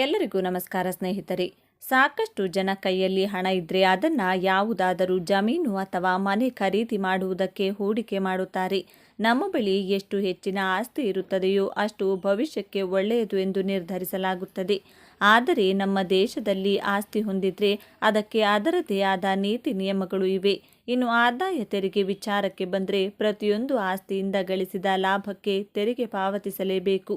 ಎಲ್ಲರಿಗೂ ನಮಸ್ಕಾರ ಸ್ನೇಹಿತರೆ. ಸಾಕಷ್ಟು ಜನ ಕೈಯಲ್ಲಿ ಹಣ ಇದ್ರೆ ಅದನ್ನ ಯಾವುದಾದರೂ ಜಮೀನು ಅಥವಾ ಮನೆ ಖರೀದಿ ಮಾಡುವುದಕ್ಕೆ ಹೂಡಿಕೆ ಮಾಡುತ್ತಾರೆ. ನಮ್ಮ ಬಳಿ ಎಷ್ಟು ಹೆಚ್ಚಿನ ಆಸ್ತಿ ಇರುತ್ತದೆಯೋ ಅಷ್ಟು ಭವಿಷ್ಯಕ್ಕೆ ಒಳ್ಳೆಯದು ಎಂದು ನಿರ್ಧರಿಸಲಾಗುತ್ತದೆ. ಆದರೆ ನಮ್ಮ ದೇಶದಲ್ಲಿ ಆಸ್ತಿ ಹೊಂದಿದ್ರೆ ಅದಕ್ಕೆ ಅದರದೇ ಆದ ನೀತಿ ನಿಯಮಗಳು ಇವೆ. ಇನ್ನು ಆದಾಯ ತೆರಿಗೆ ವಿಚಾರಕ್ಕೆ ಬಂದರೆ ಪ್ರತಿಯೊಂದು ಆಸ್ತಿಯಿಂದ ಗಳಿಸಿದ ಲಾಭಕ್ಕೆ ತೆರಿಗೆ ಪಾವತಿಸಲೇಬೇಕು.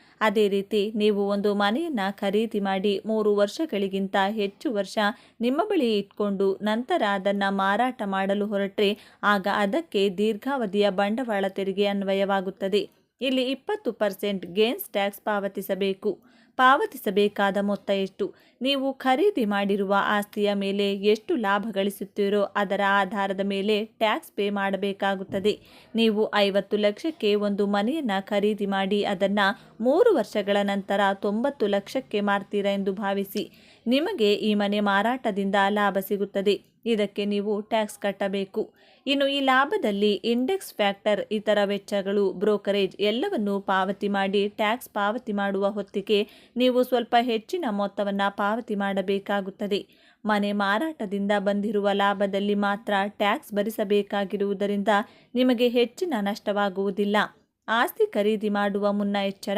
ಅದೇ ರೀತಿ ನೀವು ಒಂದು ಮನೆಯನ್ನು ಖರೀದಿ ಮಾಡಿ ಮೂರು ವರ್ಷಗಳಿಗಿಂತ ಹೆಚ್ಚು ವರ್ಷ ನಿಮ್ಮ ಬಳಿ ಇಟ್ಕೊಂಡು ನಂತರ ಅದನ್ನು ಮಾರಾಟ ಮಾಡಲು ಹೊರಟ್ರೆ ಆಗ ಅದಕ್ಕೆ ದೀರ್ಘಾವಧಿಯ ಬಂಡವಾಳ ತೆರಿಗೆ ಅನ್ವಯವಾಗುತ್ತದೆ. ಇಲ್ಲಿ ಇಪ್ಪತ್ತು ಪರ್ಸೆಂಟ್ ಗೇನ್ಸ್ ಟ್ಯಾಕ್ಸ್ ಪಾವತಿಸಬೇಕು. ಪಾವತಿಸಬೇಕಾದ ಮೊತ್ತ ಎಷ್ಟು? ನೀವು ಖರೀದಿ ಮಾಡಿರುವ ಆಸ್ತಿಯ ಮೇಲೆ ಎಷ್ಟು ಲಾಭ ಗಳಿಸುತ್ತೀರೋ ಅದರ ಆಧಾರದ ಮೇಲೆ ಟ್ಯಾಕ್ಸ್ ಪೇ ಮಾಡಬೇಕಾಗುತ್ತದೆ. ನೀವು ಐವತ್ತು ಲಕ್ಷಕ್ಕೆ ಒಂದು ಮನೆಯನ್ನು ಖರೀದಿ ಮಾಡಿ ಅದನ್ನು ಮೂರು ವರ್ಷಗಳ ನಂತರ ತೊಂಬತ್ತು ಲಕ್ಷಕ್ಕೆ ಮಾರ್ತೀರಾ ಎಂದು ಭಾವಿಸಿ. ನಿಮಗೆ ಈ ಮನೆ ಮಾರಾಟದಿಂದ ಲಾಭ ಸಿಗುತ್ತದೆ. ಇದಕ್ಕೆ ನೀವು ಟ್ಯಾಕ್ಸ್ ಕಟ್ಟಬೇಕು. ಇನ್ನು ಈ ಲಾಭದಲ್ಲಿ ಇಂಡೆಕ್ಸ್ ಫ್ಯಾಕ್ಟರ್, ಇತರ ವೆಚ್ಚಗಳು, ಬ್ರೋಕರೇಜ್ ಎಲ್ಲವನ್ನು ಪಾವತಿ ಮಾಡಿ ಟ್ಯಾಕ್ಸ್ ಪಾವತಿ ಮಾಡುವ ಹೊತ್ತಿಗೆ ನೀವು ಸ್ವಲ್ಪ ಹೆಚ್ಚಿನ ಮೊತ್ತವನ್ನು ಪಾವತಿ ಮಾಡಬೇಕಾಗುತ್ತದೆ. ಮನೆ ಮಾರಾಟದಿಂದ ಬಂದಿರುವ ಲಾಭದಲ್ಲಿ ಮಾತ್ರ ಟ್ಯಾಕ್ಸ್ ಭರಿಸಬೇಕಾಗಿರುವುದರಿಂದ ನಿಮಗೆ ಹೆಚ್ಚಿನ ನಷ್ಟವಾಗುವುದಿಲ್ಲ. ಆಸ್ತಿ ಖರೀದಿ ಮಾಡುವ ಮುನ್ನ ಎಚ್ಚರ.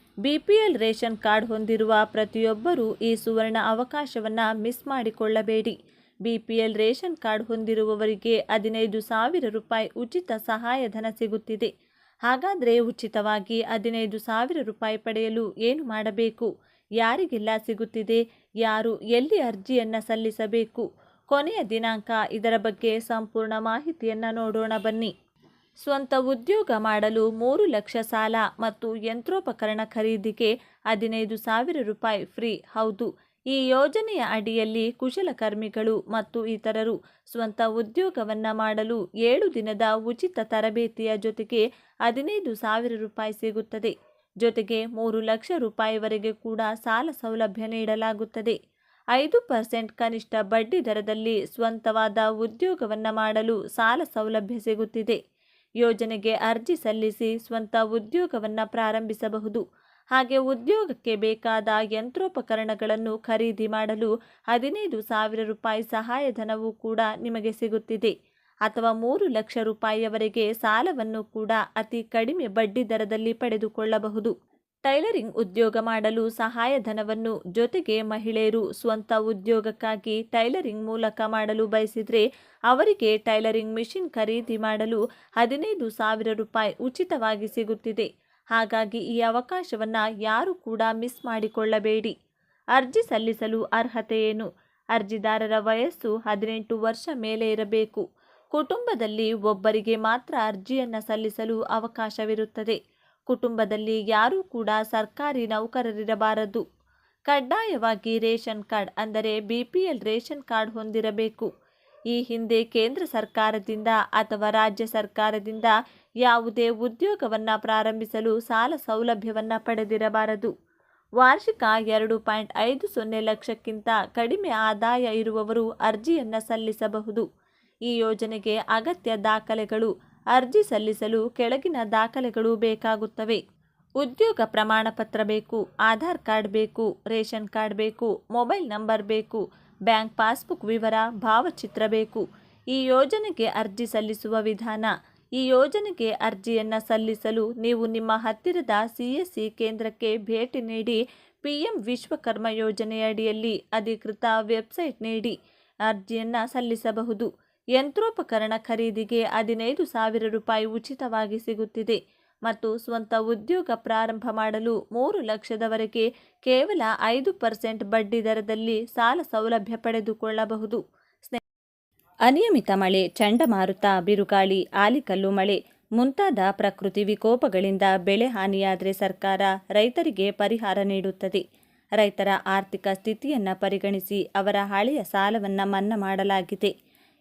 B P L ration card ಹೊಂದಿರುವ ಪ್ರತಿಯೊಬ್ಬರೂ ಈ ಸುವರ್ಣ ಅವಕಾಶವನ್ನು ಮಿಸ್ ಮಾಡಿಕೊಳ್ಳಬೇಡಿ. ಬಿಪಿಎಲ್ ರೇಷನ್ ಕಾರ್ಡ್ ಹೊಂದಿರುವವರಿಗೆ ಹದಿನೈದು ಸಾವಿರ ರೂಪಾಯಿ ಉಚಿತ ಸಹಾಯಧನ ಸಿಗುತ್ತಿದೆ. ಹಾಗಾದರೆ ಉಚಿತವಾಗಿ ಹದಿನೈದು ಸಾವಿರ ರೂಪಾಯಿ ಪಡೆಯಲು ಏನು ಮಾಡಬೇಕು? ಯಾರಿಗೆಲ್ಲ ಸಿಗುತ್ತಿದೆ? ಯಾರು ಎಲ್ಲಿ ಅರ್ಜಿಯನ್ನು ಸಲ್ಲಿಸಬೇಕು? ಕೊನೆಯ ದಿನಾಂಕ ಇದರ ಬಗ್ಗೆ ಸಂಪೂರ್ಣ ಮಾಹಿತಿಯನ್ನು ನೋಡೋಣ ಬನ್ನಿ. ಸ್ವಂತ ಉದ್ಯೋಗ ಮಾಡಲು ಮೂರು ಲಕ್ಷ ಸಾಲ ಮತ್ತು ಯಂತ್ರೋಪಕರಣ ಖರೀದಿಗೆ ಹದಿನೈದು ಸಾವಿರ ರೂಪಾಯಿ ಫ್ರೀ. ಹೌದು, ಈ ಯೋಜನೆಯ ಅಡಿಯಲ್ಲಿ ಕುಶಲಕರ್ಮಿಗಳು ಮತ್ತು ಇತರರು ಸ್ವಂತ ಉದ್ಯೋಗವನ್ನು ಮಾಡಲು ಏಳು ದಿನದ ಉಚಿತ ತರಬೇತಿಯ ಜೊತೆಗೆ ಹದಿನೈದು ಸಾವಿರ ರೂಪಾಯಿ ಸಿಗುತ್ತದೆ. ಜೊತೆಗೆ ಮೂರು ಲಕ್ಷ ರೂಪಾಯಿವರೆಗೆ ಕೂಡ ಸಾಲ ಸೌಲಭ್ಯ ನೀಡಲಾಗುತ್ತದೆ. ಐದು ಪರ್ಸೆಂಟ್ ಕನಿಷ್ಠ ಬಡ್ಡಿ ದರದಲ್ಲಿ ಸ್ವಂತವಾದ ಉದ್ಯೋಗವನ್ನು ಮಾಡಲು ಸಾಲ ಸೌಲಭ್ಯ ಸಿಗುತ್ತಿದೆ. ಯೋಜನೆಗೆ ಅರ್ಜಿ ಸಲ್ಲಿಸಿ ಸ್ವಂತ ಉದ್ಯೋಗವನ್ನು ಪ್ರಾರಂಭಿಸಬಹುದು. ಹಾಗೆ ಉದ್ಯೋಗಕ್ಕೆ ಬೇಕಾದ ಯಂತ್ರೋಪಕರಣಗಳನ್ನು ಖರೀದಿ ಮಾಡಲು ಹದಿನೈದು ಸಾವಿರ ರೂಪಾಯಿ ಸಹಾಯಧನವೂ ಕೂಡ ನಿಮಗೆ ಸಿಗುತ್ತಿದೆ. ಅಥವಾ ಮೂರು ಲಕ್ಷ ರೂಪಾಯಿಯವರೆಗೆ ಸಾಲವನ್ನು ಕೂಡ ಅತಿ ಕಡಿಮೆ ಬಡ್ಡಿ ದರದಲ್ಲಿ ಪಡೆದುಕೊಳ್ಳಬಹುದು. ಟೈಲರಿಂಗ್ ಉದ್ಯೋಗ ಮಾಡಲು ಸಹಾಯಧನವನ್ನು ಜೊತೆಗೆ ಮಹಿಳೆಯರು ಸ್ವಂತ ಉದ್ಯೋಗಕ್ಕಾಗಿ ಟೈಲರಿಂಗ್ ಮೂಲಕ ಮಾಡಲು ಬಯಸಿದರೆ ಅವರಿಗೆ ಟೈಲರಿಂಗ್ ಮಿಷಿನ್ ಖರೀದಿ ಮಾಡಲು ಹದಿನೈದು ಸಾವಿರ ರೂಪಾಯಿ ಉಚಿತವಾಗಿ ಸಿಗುತ್ತಿದೆ. ಹಾಗಾಗಿ ಈ ಅವಕಾಶವನ್ನು ಯಾರು ಕೂಡ ಮಿಸ್ ಮಾಡಿಕೊಳ್ಳಬೇಡಿ. ಅರ್ಜಿ ಸಲ್ಲಿಸಲು ಅರ್ಹತೆ ಅರ್ಜಿದಾರರ ವಯಸ್ಸು ಹದಿನೆಂಟು ವರ್ಷ ಮೇಲೆ ಇರಬೇಕು. ಕುಟುಂಬದಲ್ಲಿ ಒಬ್ಬರಿಗೆ ಮಾತ್ರ ಅರ್ಜಿಯನ್ನು ಸಲ್ಲಿಸಲು ಅವಕಾಶವಿರುತ್ತದೆ. ಕುಟುಂಬದಲ್ಲಿ ಯಾರೂ ಕೂಡ ಸರ್ಕಾರಿ ನೌಕರರಿರಬಾರದು. ಕಡ್ಡಾಯವಾಗಿ ರೇಷನ್ ಕಾರ್ಡ್ ಅಂದರೆ ಬಿಪಿಎಲ್ ರೇಷನ್ ಕಾರ್ಡ್ ಹೊಂದಿರಬೇಕು. ಈ ಹಿಂದೆ ಕೇಂದ್ರ ಸರ್ಕಾರದಿಂದ ಅಥವಾ ರಾಜ್ಯ ಸರ್ಕಾರದಿಂದ ಯಾವುದೇ ಉದ್ಯೋಗವನ್ನು ಪ್ರಾರಂಭಿಸಲು ಸಾಲ ಸೌಲಭ್ಯವನ್ನು ಪಡೆದಿರಬಾರದು. ವಾರ್ಷಿಕ ಎರಡು ಪಾಯಿಂಟ್ ಐದು ಸೊನ್ನೆ ಲಕ್ಷಕ್ಕಿಂತ ಕಡಿಮೆ ಆದಾಯ ಇರುವವರು ಅರ್ಜಿಯನ್ನು ಸಲ್ಲಿಸಬಹುದು. ಈ ಯೋಜನೆಗೆ ಅಗತ್ಯ ದಾಖಲೆಗಳು ಅರ್ಜಿ ಸಲ್ಲಿಸಲು ಕೆಳಗಿನ ದಾಖಲೆಗಳು ಬೇಕಾಗುತ್ತವೆ. ಉದ್ಯೋಗ ಪ್ರಮಾಣ ಪತ್ರ ಬೇಕು, ಆಧಾರ್ ಕಾರ್ಡ್ ಬೇಕು, ರೇಷನ್ ಕಾರ್ಡ್ ಬೇಕು, ಮೊಬೈಲ್ ನಂಬರ್ ಬೇಕು, ಬ್ಯಾಂಕ್ ಪಾಸ್ಬುಕ್ ವಿವರ, ಭಾವಚಿತ್ರ ಬೇಕು. ಈ ಯೋಜನೆಗೆ ಅರ್ಜಿ ಸಲ್ಲಿಸುವ ವಿಧಾನ, ಈ ಯೋಜನೆಗೆ ಅರ್ಜಿಯನ್ನು ಸಲ್ಲಿಸಲು ನೀವು ನಿಮ್ಮ ಹತ್ತಿರದ ಸಿ ಎಸ್ ಸಿ ಕೇಂದ್ರಕ್ಕೆ ಭೇಟಿ ನೀಡಿ ಪಿ ಎಂ ವಿಶ್ವಕರ್ಮ ಯೋಜನೆಯಡಿಯಲ್ಲಿ ಅಧಿಕೃತ ವೆಬ್ಸೈಟ್ ನೀಡಿ ಅರ್ಜಿಯನ್ನು ಸಲ್ಲಿಸಬಹುದು. ಯಂತ್ರೋಪಕರಣ ಖರೀದಿಗೆ ಹದಿನೈದು ಸಾವಿರ ರೂಪಾಯಿ ಉಚಿತವಾಗಿ ಸಿಗುತ್ತಿದೆ ಮತ್ತು ಸ್ವಂತ ಉದ್ಯೋಗ ಪ್ರಾರಂಭ ಮಾಡಲು ಮೂರು ಲಕ್ಷದವರೆಗೆ ಕೇವಲ ಐದು ಪರ್ಸೆಂಟ್ ಬಡ್ಡಿ ದರದಲ್ಲಿ ಸಾಲ ಸೌಲಭ್ಯ ಪಡೆದುಕೊಳ್ಳಬಹುದು. ಅನಿಯಮಿತ ಮಳೆ, ಚಂಡಮಾರುತ, ಬಿರುಗಾಳಿ ಆಲಿಕಲ್ಲು ಮಳೆ ಮುಂತಾದ ಪ್ರಕೃತಿ ವಿಕೋಪಗಳಿಂದ ಬೆಳೆ ಹಾನಿಯಾದರೆ ಸರ್ಕಾರ ರೈತರಿಗೆ ಪರಿಹಾರ ನೀಡುತ್ತದೆ. ರೈತರ ಆರ್ಥಿಕ ಸ್ಥಿತಿಯನ್ನು ಪರಿಗಣಿಸಿ ಅವರ ಹಳೆಯ ಸಾಲವನ್ನು ಮನ್ನಾ ಮಾಡಲಾಗಿದೆ.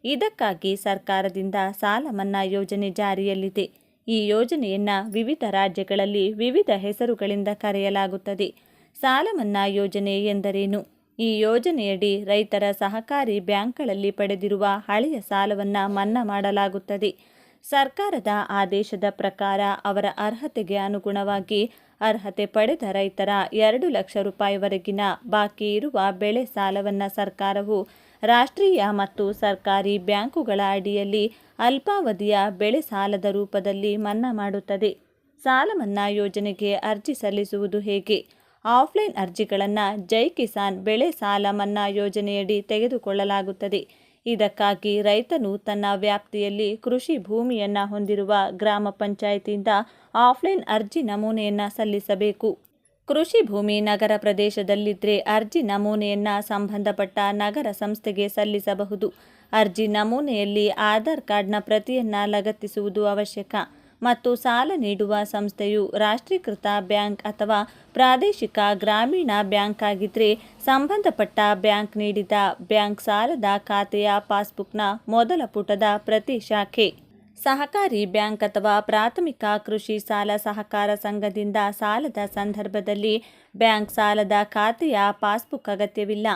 ಇದಕ್ಕಾಗಿ ಸರ್ಕಾರದಿಂದ ಸಾಲ ಮನ್ನಾ ಯೋಜನೆ ಜಾರಿಯಲ್ಲಿದೆ. ಈ ಯೋಜನೆಯನ್ನು ವಿವಿಧ ರಾಜ್ಯಗಳಲ್ಲಿ ವಿವಿಧ ಹೆಸರುಗಳಿಂದ ಕರೆಯಲಾಗುತ್ತದೆ. ಸಾಲ ಮನ್ನಾ ಯೋಜನೆ ಎಂದರೇನು? ಈ ಯೋಜನೆಯಡಿ ರೈತರ ಸಹಕಾರಿ ಬ್ಯಾಂಕ್ಗಳಲ್ಲಿ ಪಡೆದಿರುವ ಹಳೆಯ ಸಾಲವನ್ನು ಮನ್ನಾ ಮಾಡಲಾಗುತ್ತದೆ. ಸರ್ಕಾರದ ಆದೇಶದ ಪ್ರಕಾರ ಅವರ ಅರ್ಹತೆಗೆ ಅನುಗುಣವಾಗಿ ಅರ್ಹತೆ ಪಡೆದ ರೈತರ ಎರಡು ಲಕ್ಷ ರೂಪಾಯಿವರೆಗಿನ ಬಾಕಿ ಇರುವ ಬೆಳೆ ಸಾಲವನ್ನು ಸರ್ಕಾರವು ರಾಷ್ಟ್ರೀಯ ಮತ್ತು ಸರ್ಕಾರಿ ಬ್ಯಾಂಕುಗಳ ಅಡಿಯಲ್ಲಿ ಅಲ್ಪಾವಧಿಯ ಬೆಳೆ ಸಾಲದ ರೂಪದಲ್ಲಿ ಮನ್ನಾ ಮಾಡುತ್ತದೆ. ಸಾಲ ಮನ್ನಾ ಯೋಜನೆಗೆ ಅರ್ಜಿ ಸಲ್ಲಿಸುವುದು ಹೇಗೆ? ಆಫ್ಲೈನ್ ಅರ್ಜಿಗಳನ್ನು ಜೈ ಕಿಸಾನ್ ಬೆಳೆ ಸಾಲ ಮನ್ನಾ ಯೋಜನೆಯಡಿ ತೆಗೆದುಕೊಳ್ಳಲಾಗುತ್ತದೆ. ಇದಕ್ಕಾಗಿ ರೈತನು ತನ್ನ ವ್ಯಾಪ್ತಿಯಲ್ಲಿ ಕೃಷಿ ಭೂಮಿಯನ್ನು ಹೊಂದಿರುವ ಗ್ರಾಮ ಪಂಚಾಯಿತಿಯಿಂದ ಆಫ್ಲೈನ್ ಅರ್ಜಿ ನಮೂನೆಯನ್ನು ಸಲ್ಲಿಸಬೇಕು. ಕೃಷಿ ಭೂಮಿ ನಗರ ಪ್ರದೇಶದಲ್ಲಿದ್ದರೆ ಅರ್ಜಿ ನಮೂನೆಯನ್ನು ಸಂಬಂಧಪಟ್ಟ ನಗರ ಸಂಸ್ಥೆಗೆ ಸಲ್ಲಿಸಬಹುದು. ಅರ್ಜಿ ನಮೂನೆಯಲ್ಲಿ ಆಧಾರ್ ಕಾರ್ಡ್ನ ಪ್ರತಿಯನ್ನು ಲಗತ್ತಿಸುವುದು ಅವಶ್ಯಕ. ಮತ್ತು ಸಾಲ ನೀಡುವ ಸಂಸ್ಥೆಯು ರಾಷ್ಟ್ರೀಕೃತ ಬ್ಯಾಂಕ್ ಅಥವಾ ಪ್ರಾದೇಶಿಕ ಗ್ರಾಮೀಣ ಬ್ಯಾಂಕ್ ಆಗಿದ್ದರೆ ಸಂಬಂಧಪಟ್ಟ ಬ್ಯಾಂಕ್ ನೀಡಿದ ಬ್ಯಾಂಕ್ ಸಾಲದ ಖಾತೆಯ ಪಾಸ್ಬುಕ್ನ ಮೊದಲ ಪುಟದ ಪ್ರತಿ ಶಾಖೆ. ಸಹಕಾರಿ ಬ್ಯಾಂಕ್ ಅಥವಾ ಪ್ರಾಥಮಿಕ ಕೃಷಿ ಸಾಲ ಸಹಕಾರ ಸಂಘದಿಂದ ಸಾಲದ ಸಂದರ್ಭದಲ್ಲಿ ಬ್ಯಾಂಕ್ ಸಾಲದ ಖಾತೆಯ ಪಾಸ್ಬುಕ್ ಅಗತ್ಯವಿಲ್ಲ.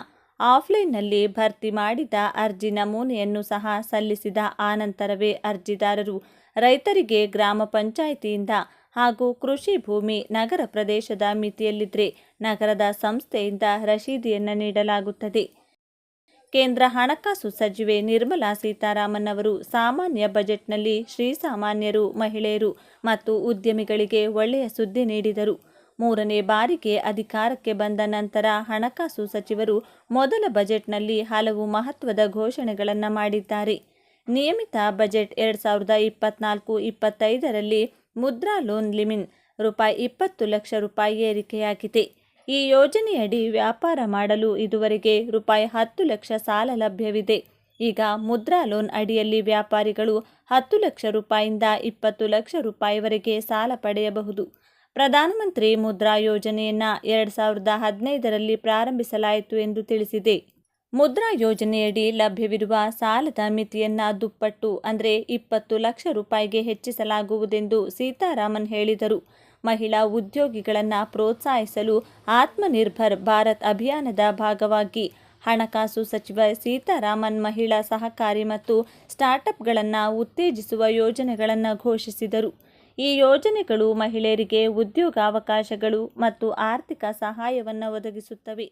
ಆಫ್ಲೈನ್ನಲ್ಲಿ ಭರ್ತಿ ಮಾಡಿದ ಅರ್ಜಿ ನಮೂನೆಯನ್ನು ಸಹ ಸಲ್ಲಿಸಿದ ಆನಂತರವೇ ಅರ್ಜಿದಾರರು ರೈತರಿಗೆ ಗ್ರಾಮ ಪಂಚಾಯಿತಿಯಿಂದ ಹಾಗೂ ಕೃಷಿ ಭೂಮಿ ನಗರ ಪ್ರದೇಶದ ಮಿತಿಯಲ್ಲಿದ್ದರೆ ನಗರದ ಸಂಸ್ಥೆಯಿಂದ ರಶೀದಿಯನ್ನು ನೀಡಲಾಗುತ್ತದೆ. ಕೇಂದ್ರ ಹಣಕಾಸು ಸಚಿವೆ ನಿರ್ಮಲಾ ಸೀತಾರಾಮನ್ ಅವರು ಸಾಮಾನ್ಯ ಬಜೆಟ್ನಲ್ಲಿ ಶ್ರೀಸಾಮಾನ್ಯರು ಮಹಿಳೆಯರು ಮತ್ತು ಉದ್ಯಮಿಗಳಿಗೆ ಒಳ್ಳೆಯ ಸುದ್ದಿ ನೀಡಿದರು. ಮೂರನೇ ಬಾರಿಗೆ ಅಧಿಕಾರಕ್ಕೆ ಬಂದ ನಂತರ ಹಣಕಾಸು ಸಚಿವರು ಮೊದಲ ಬಜೆಟ್ನಲ್ಲಿ ಹಲವು ಮಹತ್ವದ ಘೋಷಣೆಗಳನ್ನು ಮಾಡಿದ್ದಾರೆ. ನಿಯಮಿತ ಬಜೆಟ್ ಎರಡು ಸಾವಿರದ ಇಪ್ಪತ್ನಾಲ್ಕು ಇಪ್ಪತ್ತೈದರಲ್ಲಿ ಮುದ್ರಾ ಲೋನ್ ಲಿಮಿನ್ ರೂಪಾಯಿ ಇಪ್ಪತ್ತು ಲಕ್ಷ ರೂಪಾಯಿ ಏರಿಕೆಯಾಗಿದೆ. ಈ ಯೋಜನೆಯಡಿ ವ್ಯಾಪಾರ ಮಾಡಲು ಇದುವರೆಗೆ ರೂಪಾಯಿ ಹತ್ತು ಲಕ್ಷ ಸಾಲ ಲಭ್ಯವಿದೆ. ಈಗ ಮುದ್ರಾ ಲೋನ್ ಅಡಿಯಲ್ಲಿ ವ್ಯಾಪಾರಿಗಳು ಹತ್ತು ಲಕ್ಷ ರೂಪಾಯಿಂದ ಇಪ್ಪತ್ತು ಲಕ್ಷ ರೂಪಾಯಿವರೆಗೆ ಸಾಲ ಪಡೆಯಬಹುದು. ಪ್ರಧಾನಮಂತ್ರಿ ಮುದ್ರಾ ಯೋಜನೆಯನ್ನು ಎರಡು ಸಾವಿರದ ಹದಿನೈದರಲ್ಲಿ ಪ್ರಾರಂಭಿಸಲಾಯಿತು ಎಂದು ತಿಳಿಸಿದೆ. ಮುದ್ರಾ ಯೋಜನೆಯಡಿ ಲಭ್ಯವಿರುವ ಸಾಲದ ಮಿತಿಯನ್ನು ದುಪ್ಪಟ್ಟು, ಅಂದರೆ ಇಪ್ಪತ್ತು ಲಕ್ಷ ರೂಪಾಯಿಗೆ ಹೆಚ್ಚಿಸಲಾಗುವುದೆಂದು ಸೀತಾರಾಮನ್ ಹೇಳಿದರು. ಮಹಿಳಾ ಉದ್ಯೋಗಿಗಳನ್ನು ಪ್ರೋತ್ಸಾಹಿಸಲು ಆತ್ಮನಿರ್ಭರ್ ಭಾರತ್ ಅಭಿಯಾನದ ಭಾಗವಾಗಿ ಹಣಕಾಸು ಸಚಿವ ಸೀತಾರಾಮನ್ ಮಹಿಳಾ ಸಹಕಾರಿ ಮತ್ತು ಸ್ಟಾರ್ಟ್ಅಪ್ಗಳನ್ನು ಉತ್ತೇಜಿಸುವ ಯೋಜನೆಗಳನ್ನು ಘೋಷಿಸಿದರು. ಈ ಯೋಜನೆಗಳು ಮಹಿಳೆಯರಿಗೆ ಉದ್ಯೋಗಾವಕಾಶಗಳು ಮತ್ತು ಆರ್ಥಿಕ ಸಹಾಯವನ್ನು ಒದಗಿಸುತ್ತವೆ.